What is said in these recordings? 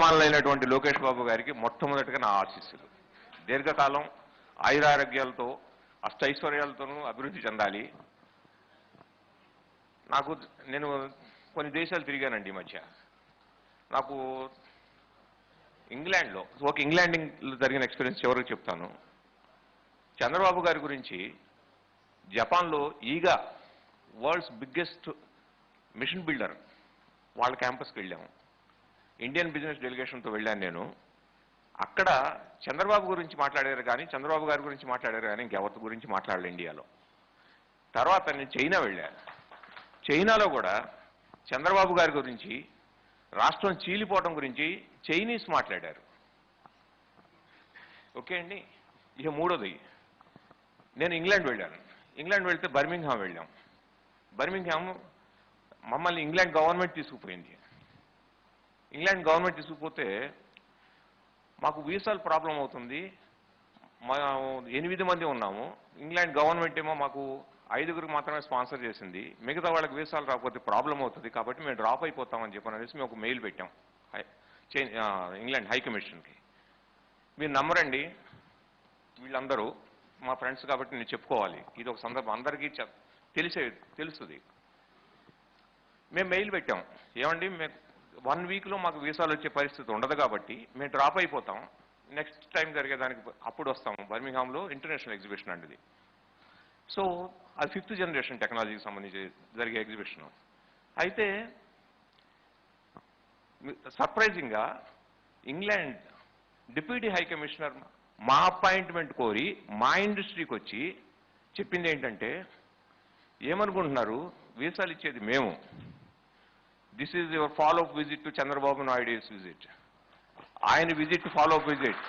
అగ్రమానులైనటువంటి లోకేష్ బాబు గారికి మొట్టమొదటిగా నా ఆశీస్సులు. దీర్ఘకాలం ఆయురారోగ్యాలతో అష్టైశ్వర్యాలతోనూ అభివృద్ధి చెందాలి. నాకు నేను కొన్ని దేశాలు తిరిగానండి ఈ మధ్య. నాకు ఇంగ్లాండ్లో ఒక ఇంగ్లాండ్లో జరిగిన ఎక్స్పీరియన్స్ చివరికి చెప్తాను. చంద్రబాబు గారి గురించి జపాన్లో ఈగా వరల్డ్స్ బిగ్గెస్ట్ మిషన్ బిల్డర్ వాళ్ళ క్యాంపస్కి వెళ్ళాము. ఇండియన్ బిజినెస్ డెలిగేషన్తో వెళ్ళాను నేను. అక్కడ చంద్రబాబు గురించి మాట్లాడారు కానీ చంద్రబాబు గారి గురించి మాట్లాడారు కానీ ఇంకెవరి గురించి మాట్లాడలేదు ఇండియాలో. తర్వాత నేను చైనా వెళ్ళాను. చైనాలో కూడా చంద్రబాబు గారి గురించి రాష్ట్రం చీలిపోవడం గురించి చైనీస్ మాట్లాడారు. ఓకే అండి? ఇక మూడోది. నేను ఇంగ్లాండ్ వెళ్ళాను. ఇంగ్లాండ్ వెళ్తే బర్మింగ్హామ్ వెళ్ళాం. బర్మింగ్హామ్ మమ్మల్ని ఇంగ్లాండ్ గవర్నమెంట్ తీసుకుపోయింది. ఇంగ్లాండ్ గవర్నమెంట్ తీసుకుపోతే మాకు వీసాలు ప్రాబ్లం అవుతుంది. మా ఎనిమిది మంది ఉన్నాము. ఇంగ్లాండ్ గవర్నమెంట్ ఏమో మాకు ఐదుగురికి మాత్రమే స్పాన్సర్ చేసింది. మిగతా వాళ్ళకి వీసాలు రాకపోతే ప్రాబ్లం అవుతుంది కాబట్టి మేము డ్రాప్ అయిపోతామని చెప్పని అనేసి మేము ఒక మెయిల్ పెట్టాం. హై ఇంగ్లాండ్ హై కమిషన్కి. మీరు నమ్మరండి. వీళ్ళందరూ మా ఫ్రెండ్స్ కాబట్టి నేను చెప్పుకోవాలి. ఇది ఒక సందర్భం అందరికీ తెలిసే తెలుస్తుంది. మేము మెయిల్ పెట్టాం. ఏమండి మేము వన్ వీక్లో మాకు వీసాలు వచ్చే పరిస్థితి ఉండదు కాబట్టి మేము డ్రాప్ అయిపోతాం. నెక్స్ట్ టైం జరిగేదానికి అప్పుడు వస్తాము బర్మింగ్హామ్లో ఇంటర్నేషనల్ ఎగ్జిబిషన్ అండి ఇది. సో అది ఫిఫ్త్ జనరేషన్ టెక్నాలజీకి సంబంధించి జరిగే ఎగ్జిబిషన్. అయితే సర్ప్రైజింగ్గా ఇంగ్లాండ్ డిప్యూటీ హై కమిషనర్ మా అపాయింట్మెంట్ కోరి మా ఇండస్ట్రీకి వచ్చి చెప్పింది ఏంటంటే ఏమనుకుంటున్నారు? వీసాలు ఇచ్చేది మేము. This is your follow up visit to Chandrababu Naidu visit ఆయన విజిట్ ఫాలో అప్ విజిట్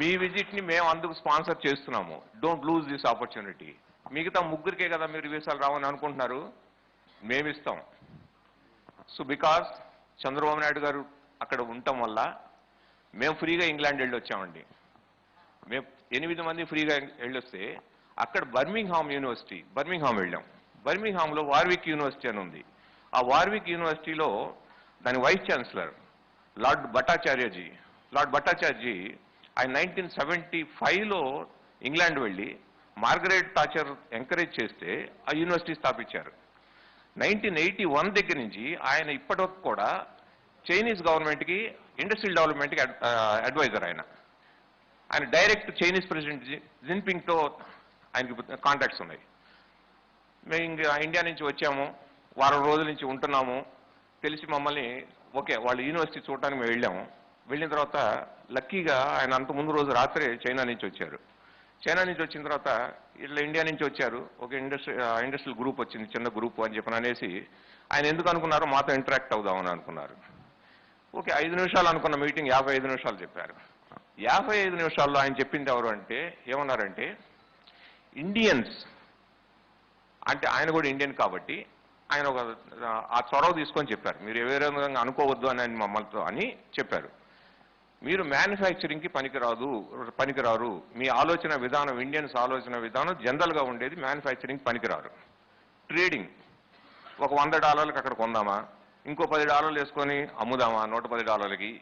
మీ విజిట్ని మేము అందుకు స్పాన్సర్ చేస్తున్నాము. డోంట్ లూజ్ దిస్ ఆపర్చునిటీ మిగతా ముగ్గురికే కదా మీరు వీసాలు రావని అనుకుంటున్నారు? మేమిస్తాం సో బికాస్ చంద్రబాబు నాయుడు గారు అక్కడ ఉండటం వల్ల మేము ఫ్రీగా ఇంగ్లాండ్ వెళ్ళి వచ్చామండి. మేము ఎనిమిది మంది ఫ్రీగా వెళ్ళొస్తే అక్కడ బర్మింగ్హామ్ యూనివర్సిటీ బర్మింగ్హామ్ వెళ్ళాం. బర్మింగ్హామ్లో వార్విక్ యూనివర్సిటీ అని ఉంది. ఆ వార్విక్ యూనివర్సిటీలో దాని vice chancellor lord Bhattacharyaji lord Bhattacharyaji ఆయన నైన్టీన్ సెవెంటీ ఫైవ్లో ఇంగ్లాండ్ వెళ్ళి మార్గరెట్ టాచర్ ఎంకరేజ్ చేస్తే ఆ యూనివర్సిటీ స్థాపించారు. నైన్టీన్ ఎయిటీ వన్ దగ్గర నుంచి ఆయన ఇప్పటివరకు కూడా చైనీస్ గవర్నమెంట్కి ఇండస్ట్రియల్ డెవలప్మెంట్కి అడ్వైజర్ ఆయన. ఆయన డైరెక్ట్ చైనీస్ ప్రెసిడెంట్ జిన్పింగ్తో ఆయనకి కాంటాక్ట్స్ ఉన్నాయి. మేము ఇంకా ఇండియా నుంచి వచ్చాము. వారం రోజుల నుంచి ఉంటున్నాము. తెలిసి మమ్మల్ని ఓకే వాళ్ళ యూనివర్సిటీ చూడటానికి మేము వెళ్ళాము. వెళ్ళిన తర్వాత లక్కీగా ఆయన అంత ముందు రోజు రాత్రే చైనా నుంచి వచ్చారు. చైనా నుంచి వచ్చిన తర్వాత ఇట్లా ఇండియా నుంచి వచ్చారు. ఒక ఇండస్ట్రీ ఇండస్ట్రియల్ గ్రూప్ వచ్చింది చిన్న గ్రూప్ అని చెప్పని అనేసి ఆయన ఎందుకు అనుకున్నారో మాతో ఇంటరాక్ట్ అవుదామని అనుకున్నారు. ఓకే ఐదు నిమిషాలు అనుకున్న మీటింగ్ యాభై ఐదు నిమిషాలు చెప్పారు. యాభై ఐదు నిమిషాల్లో ఆయన చెప్పింది ఎవరు అంటే ఏమన్నారంటే ఇండియన్స్ అంటే ఆయన కూడా ఇండియన్ కాబట్టి ఆయన ఒక ఆ చొరవ తీసుకొని చెప్పారు. మీరు ఏ విధంగా అనుకోవద్దు అని ఆయన మమ్మల్తో అని చెప్పారు. మీరు మ్యానుఫ్యాక్చరింగ్కి పనికిరాదు పనికిరారు. మీ ఆలోచన విధానం ఇండియన్స్ ఆలోచన విధానం జనరల్గా ఉండేది మ్యానుఫ్యాక్చరింగ్ పనికిరారు. ట్రేడింగ్. ఒక వంద డాలర్లకు అక్కడ కొందామా? ఇంకో పది డాలర్లు వేసుకొని అమ్ముదామా? నూట పది డాలర్లకి?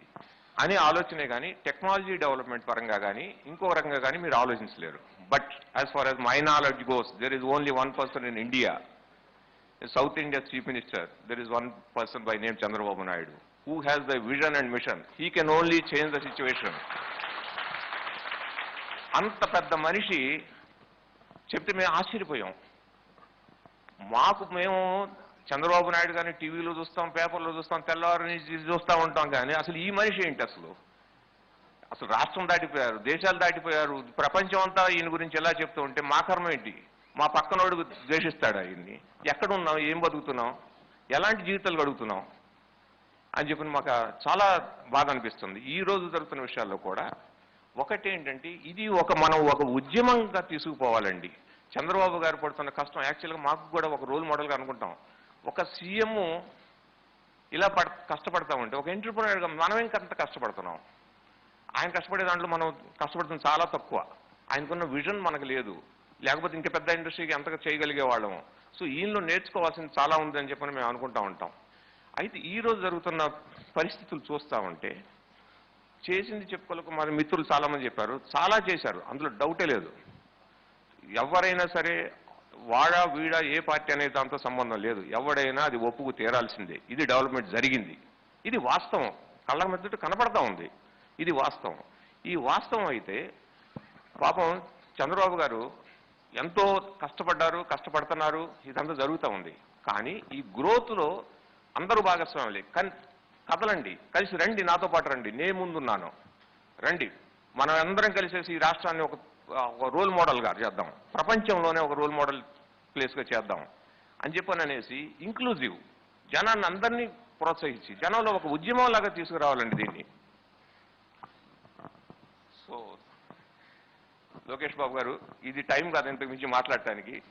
అని ఆలోచనే కానీ టెక్నాలజీ డెవలప్మెంట్ పరంగా కానీ ఇంకో రకంగా కానీ మీరు ఆలోచించలేరు. But as far as my knowledge goes there is only one person in India South India chief minister there is one person by name Chandrababu Naidu who has the vision and mission He can only change the situation. అంత పెద్ద మనిషి చెప్తే మేము ఆశ్చర్యపోయాం. మాకు మేము చంద్రబాబు నాయుడు గారిని టీవీలో చూస్తాం పేపర్లో చూస్తాం తెల్లవారు నుంచి చూస్తూ ఉంటాం కానీ అసలు ఈ మనిషి ఏంటి అసలు? అసలు రాష్ట్రం దాటిపోయారు దేశాలు దాటిపోయారు ప్రపంచం అంతా ఈయన గురించి ఎలా చెప్తూ ఉంటే మా కర్మ ఏంటి? మా పక్కనోడు ద్వేషిస్తాడు ఆయన్ని. ఎక్కడున్నాం ఏం బతుకుతున్నాం ఎలాంటి జీవితాలు గడుగుతున్నాం అని చెప్పి మాకు చాలా బాధ అనిపిస్తుంది. ఈ రోజు జరుగుతున్న విషయాల్లో కూడా ఒకటి ఏంటంటే ఇది ఒక మనం ఒక ఉద్యమంగా తీసుకుపోవాలండి. చంద్రబాబు గారు పడుతున్న కష్టం యాక్చువల్గా మాకు కూడా ఒక రోల్ మోడల్గా అనుకుంటాం. ఒక సీఎం ఇలా పడ కష్టపడతా ఉంటే ఒక ఎంటర్ప్రినర్గా మనం ఇంకంత కష్టపడుతున్నాం? ఆయన కష్టపడే దాంట్లో మనం కష్టపడుతుంది చాలా తక్కువ. ఆయనకున్న విజన్ మనకు లేదు. లేకపోతే ఇంకా పెద్ద ఇండస్ట్రీకి ఎంతగా చేయగలిగే వాళ్ళము సో ఈయనలో నేర్చుకోవాల్సింది చాలా ఉందని చెప్పని మేము అనుకుంటా ఉంటాం. అయితే ఈరోజు జరుగుతున్న పరిస్థితులు చూస్తా ఉంటే చేసింది చెప్పుకోలేక మరి మిత్రులు చాలామంది చెప్పారు. చాలా చేశారు. అందులో డౌటే లేదు. ఎవరైనా సరే వాడా వీడా ఏ పార్టీ అనే దాంతో సంబంధం లేదు. ఎవడైనా అది ఒప్పుకు తీరాల్సిందే. ఇది డెవలప్మెంట్ జరిగింది. ఇది వాస్తవం. కళ్ళ మధ్య కనపడతా ఉంది. ఇది వాస్తవం. ఈ వాస్తవం అయితే పాపం చంద్రబాబు గారు ఎంతో కష్టపడ్డారు కష్టపడుతున్నారు ఇదంతా జరుగుతూ ఉంది. కానీ ఈ గ్రోత్లో అందరూ భాగస్వాములే. కన్ కదలండి. కలిసి రండి నాతో పాటు రండి. నేను ముందున్నాను. రండి. మనం అందరం కలిసేసి ఈ రాష్ట్రాన్ని ఒక ఒక రోల్ మోడల్గా చేద్దాం. ప్రపంచంలోనే ఒక రోల్ మోడల్ ప్లేస్గా చేద్దాం. అని చెప్పని అనేసి ఇంక్లూజివ్ జనాన్ని అందరినీ ప్రోత్సహించి జనంలో ఒక ఉద్యమం లాగా తీసుకురావాలండి దీన్ని. సో లోకేష్ బాబు గారు ఇది టైం కాదు ఇంతకు మించి మాట్లాడటానికి.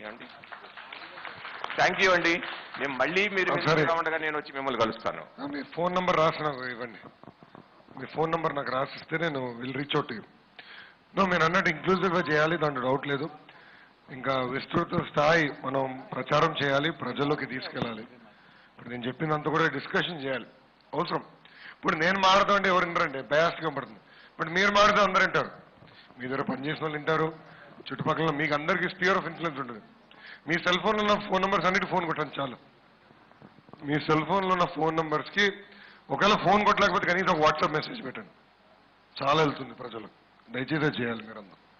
ఏమండి? థ్యాంక్ యూ అండి. మేము మళ్ళీ మీరు. ఉండగా నేను వచ్చి మిమ్మల్ని కలుస్తాను. మీ ఫోన్ నంబర్ రాసి నాకు ఇవ్వండి. మీ ఫోన్ నంబర్ నాకు రాసిస్తే నేను విల్ రీచ్ అవుట్ నో మీరు అన్నట్టు ఇంక్లూజివ్గా చేయాలి దాంట్లో డౌట్ లేదు. ఇంకా విస్తృత స్థాయి మనం ప్రచారం చేయాలి ప్రజల్లోకి తీసుకెళ్ళాలి. ఇప్పుడు నేను చెప్పిందంతా కూడా డిస్కషన్ చేయాలి. అవసరం. ఇప్పుడు నేను మాడతా అంటే ఎవరు వినరండి బయాస్గా పడుతుంది ఇప్పుడు మీరు మాడితే అందరు వింటారు మీ దగ్గర పనిచేసిన వాళ్ళు వింటారు. చుట్టుపక్కల మీకు అందరికీ స్పియర్ ఆఫ్ ఇన్ఫ్లుయెన్స్ ఉంటుంది. మీ సెల్ ఫోన్లో ఉన్న ఫోన్ నెంబర్స్ అన్నిటి ఫోన్ కొట్టండి చాలు. మీ సెల్ ఫోన్లో ఉన్న ఫోన్ నెంబర్స్కి ఒకవేళ ఫోన్ కొట్టలేకపోతే కనీసం వాట్సాప్ మెసేజ్ పెట్టండి. చాలా వెళ్తుంది ప్రజలకు. దయచేసి చేయాలి మీరందరూ.